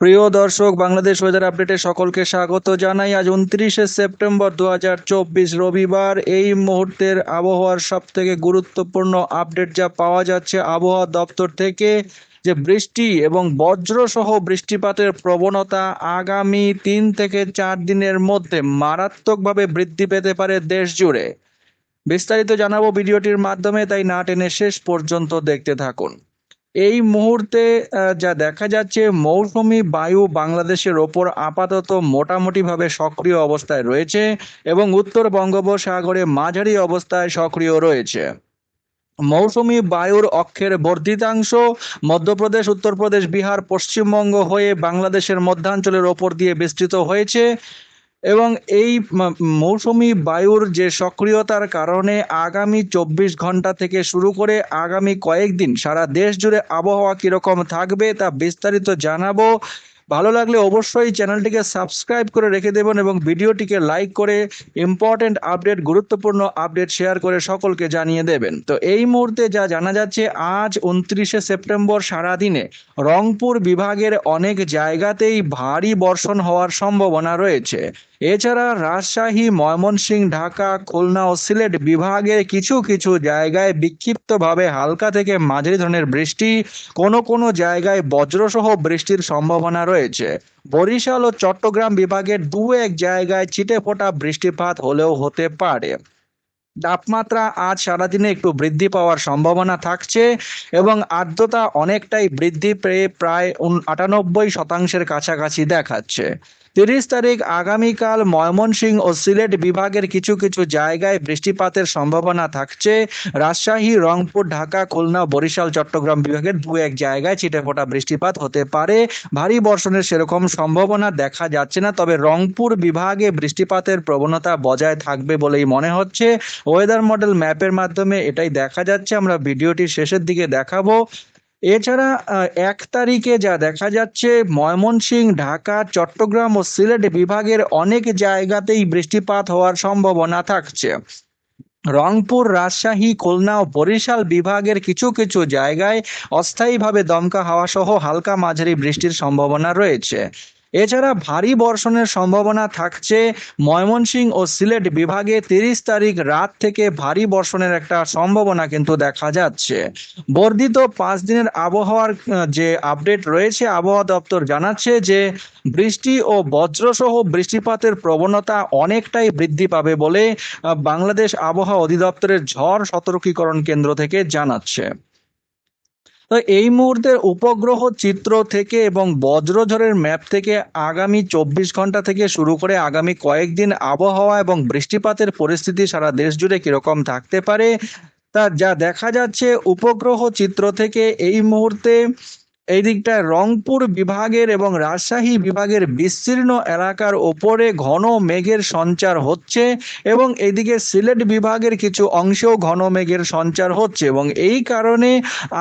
প্রিয় দর্শক, বাংলাদেশ ওয়েদার আপডেটে সকলকে স্বাগত জানাই। আজ উনত্রিশে সেপ্টেম্বর দু হাজার চব্বিশ রবিবার। এই মুহূর্তের আবহাওয়ার সব থেকে গুরুত্বপূর্ণ আপডেট যা পাওয়া যাচ্ছে আবহাওয়া দপ্তর থেকে, যে বৃষ্টি এবং বজ্র সহ বৃষ্টিপাতের প্রবণতা আগামী তিন থেকে চার দিনের মধ্যে মারাত্মকভাবে বৃদ্ধি পেতে পারে দেশ জুড়ে। বিস্তারিত জানাব ভিডিওটির মাধ্যমে, তাই না টেনে শেষ পর্যন্ত দেখতে থাকুন। এই মুহূর্তে যা দেখা যাচ্ছে, মৌসুমি বায়ু বাংলাদেশের ওপর আপাতত মোটামুটিভাবে সক্রিয় অবস্থায় রয়েছে এবং উত্তর বঙ্গোপসাগরে মাঝারি অবস্থায় সক্রিয় রয়েছে। মৌসুমি বায়ুর অক্ষের বর্ধিতাংশ মধ্যপ্রদেশ, উত্তরপ্রদেশ, বিহার, পশ্চিমবঙ্গ হয়ে বাংলাদেশের মধ্যাঞ্চলের ওপর দিয়ে বিস্তৃত হয়েছে। এবং এই মৌসুমি বায়ুর যে সক্রিয়তার কারণে আগামী চব্বিশ ঘণ্টা থেকে শুরু করে আগামী কয়েকদিন সারা দেশ জুড়ে আবহাওয়া কীরকম থাকবে তা বিস্তারিত জানাব। ভালো লাগলে অবশ্যই চ্যানেলটিকে সাবস্ক্রাইব করে রেখে দেবেন এবং ভিডিওটিকে লাইক করে ইম্পর্টেন্ট আপডেট, গুরুত্বপূর্ণ আপডেট শেয়ার করে সকলকে জানিয়ে দেবেন। তো এই মুহূর্তে যা জানা যাচ্ছে, আজ উনত্রিশে সেপ্টেম্বর সারাদিনে রংপুর বিভাগের অনেক জায়গাতেই ভারী বর্ষণ হওয়ার সম্ভাবনা রয়েছে। এছাড়া রাজশাহী, ময়মনসিংহ, ঢাকা, খুলনা ও সিলেট বিভাগের কিছু কিছু জায়গায় বিক্ষিপ্তভাবে হালকা থেকে মাঝারি ধরনের বৃষ্টি, কোনো কোনো জায়গায় বজ্রসহ বৃষ্টির সম্ভাবনা রয়েছে। বরিশাল ও চট্টগ্রাম বিভাগের দু এক জায়গায় ছিটে ফোটা বৃষ্টিপাত হলেও হতে পারে। তাপমাত্রা আজ সারাদিনে একটু বৃদ্ধি পাওয়ার সম্ভাবনা থাকছে এবং আর্দ্রতা অনেকটাই বৃদ্ধি পেয়ে প্রায় আটানব্বই শতাংশের কাছাকাছি দেখাচ্ছে। তিরিশ তারিখ আগামীকাল ময়মনসিংহ ও সিলেট বিভাগের কিছু কিছু জায়গায় বৃষ্টিপাতের সম্ভাবনা থাকছে। রাজশাহী, রংপুর, ঢাকা, খুলনা, বরিশাল, চট্টগ্রাম বিভাগের দু এক জায়গায় ছিটেফোঁটা বৃষ্টিপাত হতে পারে। ভারী বর্ষণের সেরকম সম্ভাবনা দেখা যাচ্ছে না, তবে রংপুর বিভাগে বৃষ্টিপাতের প্রবণতা বজায় থাকবে বলেই মনে হচ্ছে। ওয়েদার মডেল ম্যাপের মাধ্যমে এটাই দেখা যাচ্ছে। আমরা ভিডিওটির শেষের দিকে দেখাবো। এছাড়া এক তারিখে যা দেখা যাচ্ছে, ময়মনসিংহ, ঢাকা, চট্টগ্রাম ও সিলেট বিভাগের অনেক জায়গাতেই বৃষ্টিপাত হওয়ার সম্ভাবনা থাকছে। রংপুর, রাজশাহী, খুলনা ও বরিশাল বিভাগের কিছু কিছু জায়গায় অস্থায়ীভাবে দমকা হাওয়া সহ হালকা মাঝারি বৃষ্টির সম্ভাবনা রয়েছে। এছাড়া ভারী বর্ষণের সম্ভাবনা থাকছে ময়মনসিংহ ও সিলেট বিভাগে তিরিশ তারিখ রাত থেকে ভারী বর্ষণের একটা সম্ভাবনা কিন্তু দেখা যাচ্ছে। বর্ধিত পাঁচ দিনের আবহাওয়ার যে আপডেট রয়েছে, আবহাওয়া দপ্তর জানাচ্ছে যে বৃষ্টি ও বজ্রসহ বৃষ্টিপাতের প্রবণতা অনেকটাই বৃদ্ধি পাবে বলে বাংলাদেশ আবহাওয়া অধিদপ্তরের ঝড় সতর্কীকরণ কেন্দ্র থেকে জানাচ্ছে। তো এই মুহূর্তের উপগ্রহ চিত্র থেকে এবং বজ্রঝড়ের ম্যাপ থেকে আগামী চব্বিশ ঘণ্টা থেকে শুরু করে আগামী কয়েকদিন আবহাওয়া এবং বৃষ্টিপাতের পরিস্থিতি সারা দেশ জুড়ে কীরকম থাকতে পারে, তা যা দেখা যাচ্ছে, উপগ্রহ চিত্র থেকে এই মুহূর্তে এই দিকটায় রংপুর বিভাগের এবং রাজশাহী বিভাগের বিস্তীর্ণ এলাকার ওপরে ঘন মেঘের সঞ্চার হচ্ছে এবং এদিকে সিলেট বিভাগের কিছু অংশেও ঘন মেঘের সঞ্চার হচ্ছে এবং এই কারণে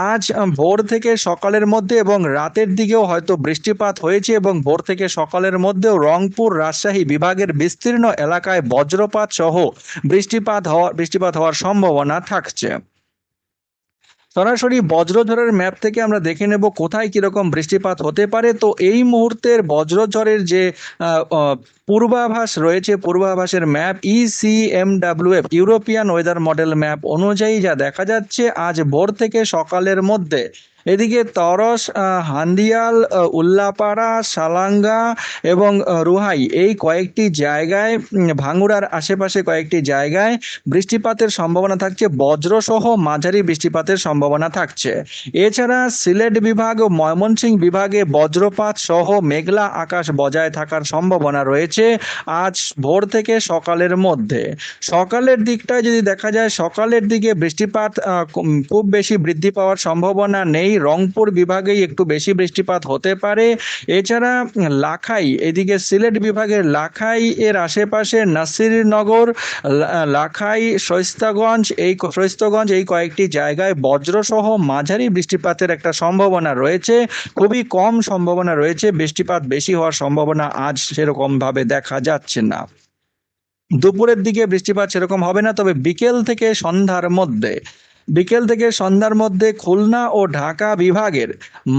আজ ভোর থেকে সকালের মধ্যে এবং রাতের দিকেও হয়তো বৃষ্টিপাত হয়েছে এবং ভোর থেকে সকালের মধ্যেও রংপুর, রাজশাহী বিভাগের বিস্তীর্ণ এলাকায় বজ্রপাত সহ বৃষ্টিপাত হওয়ার বৃষ্টিপাত হওয়ার সম্ভাবনা থাকছে। সরাসরি বজ্রঝড়ের ম্যাপ থেকে আমরা দেখে নেব কোথায় কীরকম বৃষ্টিপাত হতে পারে। তো এই মুহূর্তের বজ্রঝড়ের যে পূর্বাভাস রয়েছে, পূর্বাভাসের map ECMW F European weather model map অনুযায়ী যা দেখা যাচ্ছে আজ ভোর থেকে সকালের মধ্যে। এদিকে তরস হান্দিয়াল উল্লাপাড়া, সালাঙ্গা এবং রুহাই এই কয়েকটি জায়গায় ভাঙ্গুড়ার আশেপাশে কয়েকটি জায়গায় বৃষ্টিপাতের সম্ভাবনা থাকছে। বজ্রসহ মাঝারি বৃষ্টিপাতের সম্ভাবনা থাকছে। এছাড়া সিলেট বিভাগ ও ময়মনসিংহ বিভাগে বজ্রপাত সহ মেঘলা আকাশ বজায় থাকার সম্ভাবনা রয়েছে আজ ভোর থেকে সকালের মধ্যে। সকালের দিকটায় যদি দেখা যায়, সকালের দিকে বৃষ্টিপাত খুব বেশি বৃদ্ধি পাওয়ার সম্ভাবনা নেই। রংপুর বিভাগেই একটু বেশি বৃষ্টিপাত হতে পারে। এছাড়া লাখাই, এদিকে সিলেট বিভাগের লাখাই, এর আশেপাশে নাসিরনগর লাখাই শৈস্তাগঞ্জ এই শৈস্তগঞ্জ এই কয়েকটি জায়গায় বজ্রসহ মাঝারি বৃষ্টিপাতের একটা সম্ভাবনা রয়েছে। খুবই কম সম্ভাবনা রয়েছে। বৃষ্টিপাত বেশি হওয়ার সম্ভাবনা আজ সেরকম ভাবে দেখা যাচ্ছে না। দুপুরের দিকে বৃষ্টিপাত সেরকম হবে না, তবে বিকেল থেকে সন্ধ্যার মধ্যে বিকেল থেকে সন্ধ্যার মধ্যে খুলনা ও ঢাকা বিভাগের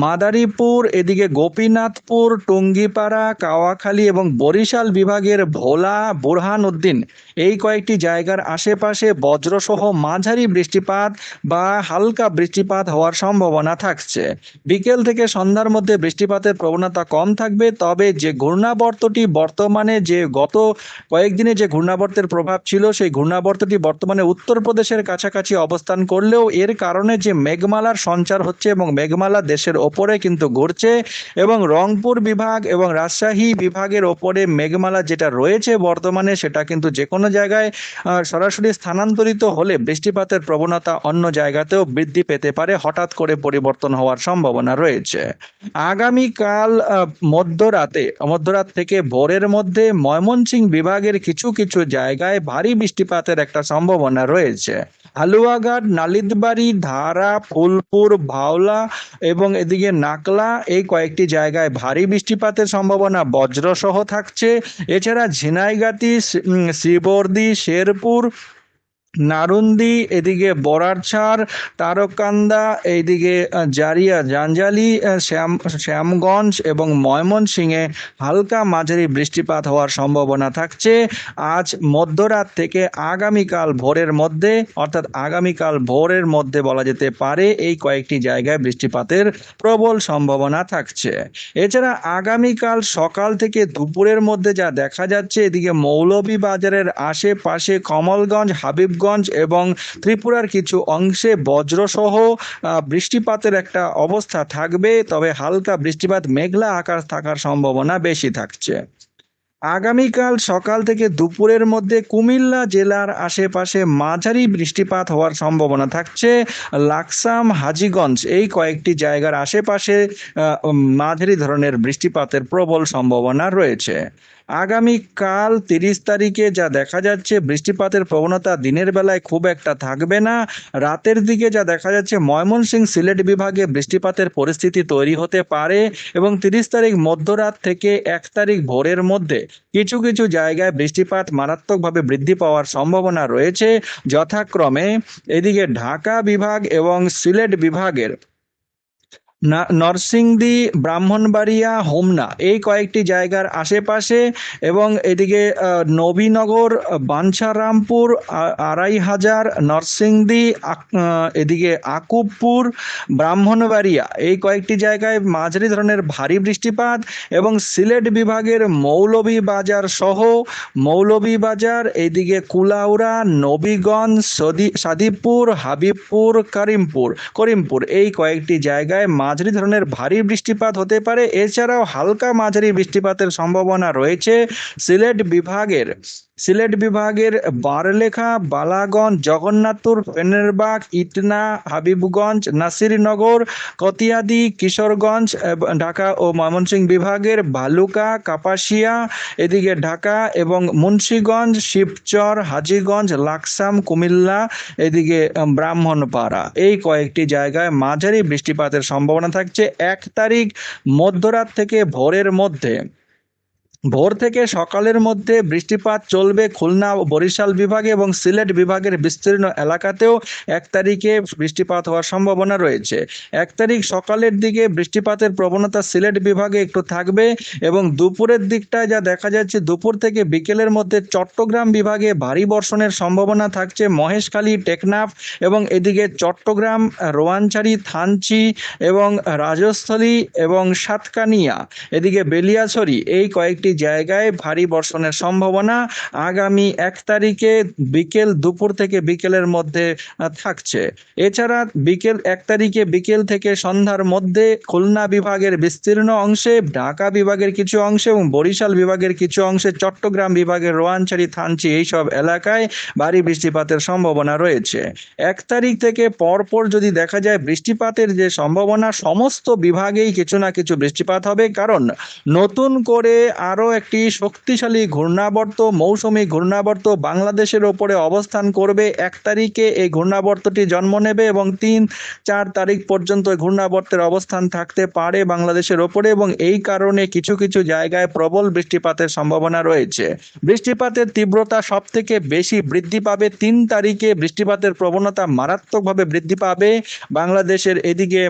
মাদারীপুর, এদিকে গোপীনাথপুর, টুঙ্গিপাড়া, কাওয়াখালী এবং বরিশাল বিভাগের ভোলা বুরহান উদ্দিন এই কয়েকটি জায়গার আশেপাশে বজ্রসহ মাঝারি বৃষ্টিপাত বা হালকা বৃষ্টিপাত হওয়ার সম্ভাবনা থাকছে। বিকেল থেকে সন্ধ্যার মধ্যে বৃষ্টিপাতের প্রবণতা কম থাকবে, তবে যে ঘূর্ণাবর্তটি বর্তমানে যে গত কয়েকদিনে যে ঘূর্ণাবর্তের প্রভাব ছিল, সেই ঘূর্ণাবর্তটি বর্তমানে উত্তরপ্রদেশের কাছাকাছি অবস্থান করলেও এর কারণে যে মেঘমালার সঞ্চার হচ্ছে এবং মেঘমালা দেশের ওপরে কিন্তু ঘুরছে এবং রংপুর বিভাগ এবং রাজশাহী বিভাগের ওপরে মেঘমালা যেটা রয়েছে বর্তমানে সেটা কিন্তু যে কোনো জায়গায় সরাসরি স্থানান্তরিত হলে বৃষ্টিপাতের প্রবণতা অন্য জায়গাতেও বৃদ্ধি পেতে পারে, হঠাৎ করে পরিবর্তন হওয়ার সম্ভাবনা রয়েছে। আগামীকাল মধ্যরাতে, মধ্যরাত থেকে ভোরের মধ্যে ময়মনসিংহ বিভাগের কিছু কিছু জায়গায় ভারী বৃষ্টিপাতের একটা সম্ভাবনা রয়েছে। হালুয়াঘাট, নালিতবাড়ি, ধারা, ফুলপুর, ভাওলা এবং এদিকে নাকলা, এই কয়েকটি জায়গায় ভারী বৃষ্টিপাতের সম্ভাবনা বজ্রসহ থাকছে। এছাড়া ঝিনাইগাতি শ্রীবর্দি শেরপুর নারুন্দি, এদিকে বরারছাড়, তারকান্দা, এইদিকে জারিয়া জাঞ্জালি শ্যাম, শ্যামগঞ্জ এবং ময়মনসিংহে হালকা মাঝারি বৃষ্টিপাত হওয়ার সম্ভাবনা থাকছে। আজ মধ্যরাত থেকে আগামীকাল ভোরের মধ্যে, অর্থাৎ আগামীকাল ভোরের মধ্যে বলা যেতে পারে, এই কয়েকটি জায়গায় বৃষ্টিপাতের প্রবল সম্ভাবনা থাকছে। এছাড়া আগামীকাল সকাল থেকে দুপুরের মধ্যে যা দেখা যাচ্ছে, এদিকে মৌলভীবাজারের আশেপাশে কমলগঞ্জ হাবিবগঞ্জ এবং ত্রিপুরার কিছু অংশে বজ্রসহ বৃষ্টিপাতের একটা অবস্থা থাকবে, তবে হালকা বৃষ্টিপাত, মেঘলা আকাশ থাকার সম্ভাবনা বেশি থাকছে। আগামীকাল সকাল থেকে দুপুরের মধ্যে কুমিল্লা জেলার আশেপাশে মাঝারি বৃষ্টিপাত হওয়ার সম্ভাবনা থাকছে। লাকসাম, হাজীগঞ্জ এই কয়েকটি জায়গার আশেপাশে মাঝারি ধরনের বৃষ্টিপাতের প্রবল সম্ভাবনা রয়েছে। আগামীকাল তিরিশ তারিখে যা দেখা যাচ্ছে, বৃষ্টিপাতের প্রবণতা দিনের বেলায় খুব একটা থাকবে না। রাতের দিকে যা দেখা যাচ্ছে, ময়মনসিংহ সিলেট বিভাগে বৃষ্টিপাতের পরিস্থিতি তৈরি হতে পারে এবং তিরিশ তারিখ মধ্যরাত থেকে এক তারিখ ভোরের মধ্যে কিছু কিছু জায়গায় বৃষ্টিপাত মারাত্মকভাবে বৃদ্ধি পাওয়ার সম্ভাবনা রয়েছে। যথাক্রমে এদিকে ঢাকা বিভাগ এবং সিলেট বিভাগের নরসিংদী, ব্রাহ্মণবাড়িয়া, হোমনা এই কয়েকটি জায়গার আশেপাশে এবং এদিকে নবীনগর, বাঞ্ছারামপুর আড়াই হাজার নরসিংদী এদিকে আকুবপুর, ব্রাহ্মণবাড়িয়া এই কয়েকটি জায়গায় মাঝারি ধরনের ভারী বৃষ্টিপাত এবং সিলেট বিভাগের মৌলভীবাজার সহ মৌলভীবাজার এইদিকে কুলাউড়া, নবীগঞ্জ, সদি- সাদিপুর হাবিবপুর, করিমপুর করিমপুর এই কয়েকটি জায়গায় মাঝারি ধরনের ভারী বৃষ্টিপাত হতে পারে। এছাড়াও হালকা মাঝারি বৃষ্টিপাতের সম্ভাবনা রয়েছে সিলেট বিভাগের। সিলেট বিভাগের বারলেখা, বালাগঞ্জ, জগন্নাথপুর ফেনেরবাগ ইটনা, হাবিবগঞ্জ, নাসিরনগর, কতিয়াদি, কিশোরগঞ্জ ঢাকা ও ময়মনসিংহ বিভাগের ভালুকা কাপাসিয়া, এদিকে ঢাকা এবং মুন্সীগঞ্জ, শিবচর, হাজীগঞ্জ, লাকসাম, কুমিল্লা, এদিকে ব্রাহ্মণপাড়া। এই কয়েকটি জায়গায় মাঝারি বৃষ্টিপাতের সম্ভাবনা থাকছে এক তারিখ মধ্যরাত থেকে ভোরের মধ্যে। ভোর থেকে সকালের মধ্যে বৃষ্টিপাত চলবে খুলনা, বরিশাল বিভাগে এবং সিলেট বিভাগের বিস্তীর্ণ এলাকাতেও এক তারিখে বৃষ্টিপাত হওয়ার সম্ভাবনা রয়েছে। এক তারিখ সকালের দিকে বৃষ্টিপাতের প্রবণতা সিলেট বিভাগে একটু থাকবে এবং দুপুরের দিকটায় যা দেখা যাচ্ছে, দুপুর থেকে বিকেলের মধ্যে চট্টগ্রাম বিভাগে ভারী বর্ষণের সম্ভাবনা থাকছে। মহেশখালী, টেকনাফ এবং এদিকে চট্টগ্রাম রোয়াঞ্চারি থানচি এবং রাজস্থলী এবং সাতকানিয়া। এদিকে বেলিয়াছড়ি এই কয়েকটি জায়গায় ভারী বর্ষণের সম্ভাবনা আগামী এক তারিখে বিকেল দুপুর থেকে বিকেলের মধ্যে থাকছে। এছাড়া বিকেল এক তারিখে বিকেল থেকে সন্ধ্যার মধ্যে খুলনা বিভাগের বিস্তীর্ণ অংশে, ঢাকা বিভাগের কিছু অংশে এবং বরিশাল বিভাগের কিছু অংশে, চট্টগ্রাম বিভাগের রোয়াঞ্চারি থানচি এইসব এলাকায় ভারী বৃষ্টিপাতের সম্ভাবনা রয়েছে। এক তারিখ থেকে পরপর যদি দেখা যায় বৃষ্টিপাতের যে সম্ভাবনা, সমস্ত বিভাগেই কিছু না কিছু বৃষ্টিপাত হবে। কারণ নতুন করে আরও আরও একটি শক্তিশালী ঘূর্ণাবর্ত, মৌসুমী ঘূর্ণাবর্ত বাংলাদেশের ওপরে অবস্থান করবে এক তারিখে। এই ঘূর্ণাবর্তটি জন্ম নেবে এবং তিন, চার তারিখ পর্যন্ত ঘূর্ণাবর্তের অবস্থান থাকতে পারে বাংলাদেশের ওপরে এবং এই কারণে কিছু কিছু জায়গায় প্রবল বৃষ্টিপাতের সম্ভাবনা রয়েছে। বৃষ্টিপাতের তীব্রতা সব থেকে বেশি বৃদ্ধি পাবে। তিন তারিখে বৃষ্টিপাতের প্রবণতা মারাত্মকভাবে বৃদ্ধি পাবে। বাংলাদেশের এদিকে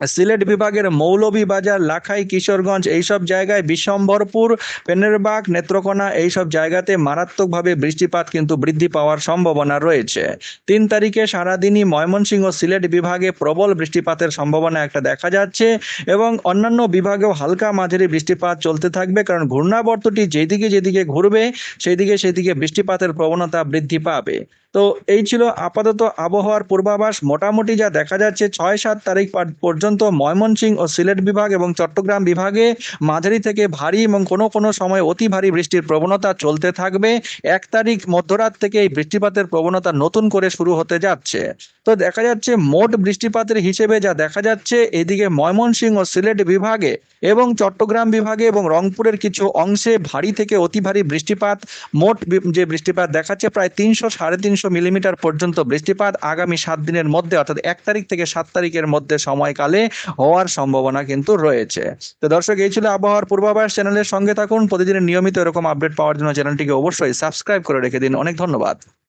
সিলেট বিভাগের মৌলভীবাজার, লাখাই, কিশোরগঞ্জ এইসব জায়গায় বিশ্বম্বরপুর, পেনেরবাগ, নেত্রকোনা এইসব জায়গাতে মারাত্মকভাবে বৃষ্টিপাত কিন্তু বৃদ্ধি পাওয়ার সম্ভাবনা রয়েছে। তিন তারিখে সারাদিনই ময়মনসিংহ সিলেট বিভাগে প্রবল বৃষ্টিপাতের সম্ভাবনা একটা দেখা যাচ্ছে এবং অন্যান্য বিভাগেও হালকা মাঝারি বৃষ্টিপাত চলতে থাকবে কারণ ঘূর্ণাবর্তটি যেদিকে যেদিকে ঘুরবে সেদিকে সেদিকে বৃষ্টিপাতের প্রবণতা বৃদ্ধি পাবে। তো এই ছিল আপাতত আবহাওয়ার পূর্বাভাস। মোটামুটি যা দেখা যাচ্ছে, ছয় সাত তারিখ পর্যন্ত ময়মনসিংহ ও সিলেট বিভাগ এবং চট্টগ্রাম বিভাগে মাঝারি থেকে ভারী এবং কোনো কোনো সময় অতি ভারী বৃষ্টির প্রবণতা চলতে থাকবে। এক তারিখ মধ্যরাত থেকে এই বৃষ্টিপাতের প্রবণতা নতুন করে শুরু হতে যাচ্ছে। তো দেখা যাচ্ছে মোট বৃষ্টিপাতের হিসেবে যা দেখা যাচ্ছে, এদিকে ময়মনসিংহ ও সিলেট বিভাগে এবং চট্টগ্রাম বিভাগে এবং রংপুরের কিছু অংশে ভারী থেকে অতি ভারী বৃষ্টিপাত। মোট যে বৃষ্টিপাত দেখাচ্ছে, প্রায় তিনশো সাড়ে তিনশো মিলিমিটার পর্যন্ত বৃষ্টিপাত আগামী সাত দিনের মধ্যে, অর্থাৎ এক তারিখ থেকে সাত তারিখের মধ্যে সময়কালে হওয়ার সম্ভাবনা কিন্তু রয়েছে। তো দর্শক, এই ছিল আবহাওয়ার পূর্বাভাস। চ্যানেলের সঙ্গে থাকুন। প্রতিদিনের নিয়মিত এরকম আপডেট পাওয়ার জন্য চ্যানেলটিকে অবশ্যই সাবস্ক্রাইব করে রেখে দিন। অনেক ধন্যবাদ।